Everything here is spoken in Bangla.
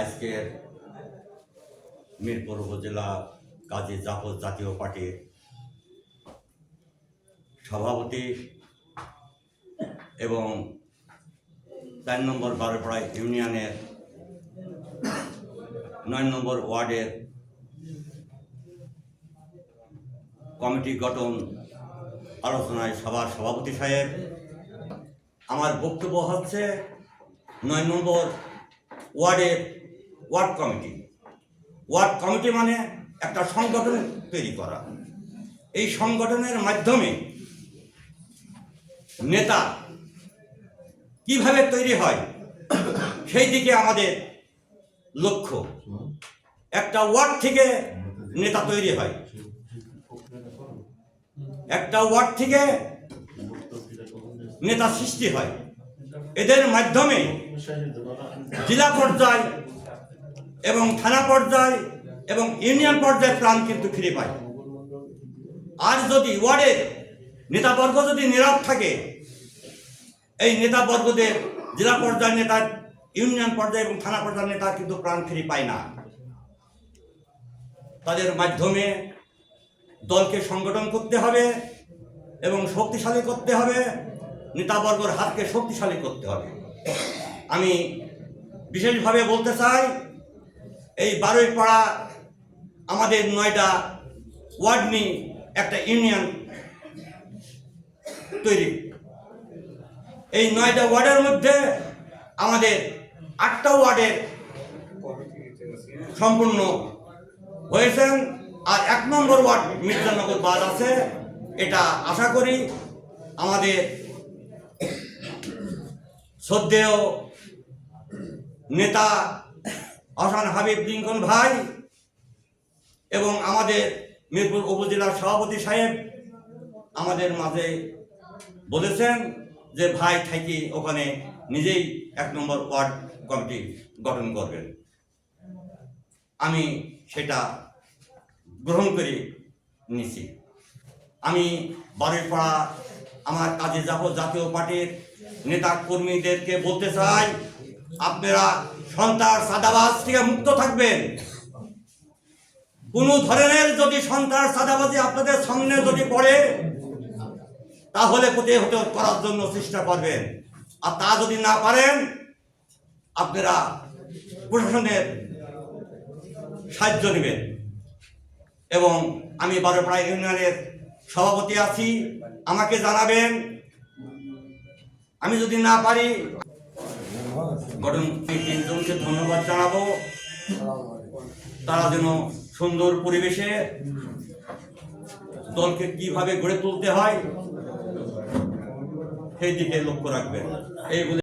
আজকের মিরপুর উপজেলা কাজী জাফর জাতীয় পার্টির সভাপতি এবং চার নম্বর বারোপাড়া ইউনিয়নের নয় নম্বর ওয়ার্ডের কমিটি গঠন আলোচনায় সভার সভাপতি সাহেব, আমার বক্তব্য হচ্ছে নয় নম্বর ওয়ার্ডের ওয়ার্ড কমিটি। ওয়ার্ড কমিটি মানে একটা সংগঠন তৈরি করা। এই সংগঠনের মাধ্যমে নেতা কীভাবে তৈরি হয় সেই দিকে আমাদের লক্ষ্য। একটা ওয়ার্ড থেকে নেতা তৈরি হয়। একটা ওয়ার্ড থেকে নেতা সৃষ্টি হয়। এদের মাধ্যমে জেলা পর্যায় এবং থানা পর্যায় এবং ইউনিয়ন পর্যায়ে প্রাণ কিন্তু ফিরে পায়। আর যদি ওয়ার্ডের নেতাবর্গ যদি নীরব থাকে, এই নেতাবর্গদের জেলা পর্যায়ের নেতা, ইউনিয়ন পর্যায়ে এবং থানা পর্যায়ের নেতা কিন্তু প্রাণ ফিরে পায় না। তাদের মাধ্যমে দলকে সংগঠন করতে হবে এবং শক্তিশালী করতে হবে, নেতাবর্গর হাতকে শক্তিশালী করতে হবে। আমি বিশেষভাবে বলতে চাই এই বারোই পাড়া আমাদের নয়টা ওয়ার্ড নিয়ে একটা ইউনিয়ন তৈরি। এই নয়টা ওয়ার্ডের মধ্যে আমাদের আটটা ওয়ার্ডের সম্পূর্ণ হয়েছেন আর এক নম্বর ওয়ার্ড মির্জানগর বাদ আছে, এটা আশা করি আমাদের শ্রদ্ধেয় নেতা আসান হাবিব লিঙ্কন ভাই এবং আমাদের মিরপুর উপজেলার সভাপতি সাহেব আমাদের মাঝে বলেছেন যে ভাই থাকি ওখানে নিজেই এক নম্বর ওয়ার্ড কমিটি গঠন করবেন। আমি সেটা গ্রহণ করে নিছি। আমি বাড়ির পাড়া আমার কাজে যাব জাতীয় পার্টির নেতা কর্মীদেরকে বলতে চাই আপনারা সন্ত্রাস সাদাবাজ থেকে মুক্ত থাকবেন। কোনো ধরনের যদি সন্ত্রাস সাদাবাজি আপনাদের সামনে যদি পড়ে, তাহলে প্রতিহত করার জন্য চেষ্টা করবেন। আর তা যদি না পারেন, আপনারা প্রশাসনের সাহায্য নেবেন। এবং আমি বারোপাড়া ইউনিয়নের সভাপতি আছি, আমাকে জানাবেন। আমি যদি না পারি গঠন তিনজনকে ধন্যবাদ জানাব। তারা যেন সুন্দর পরিবেশে দলকে কীভাবে গড়ে তুলতে হয়, সেই দিকে লক্ষ্য রাখবেন। এই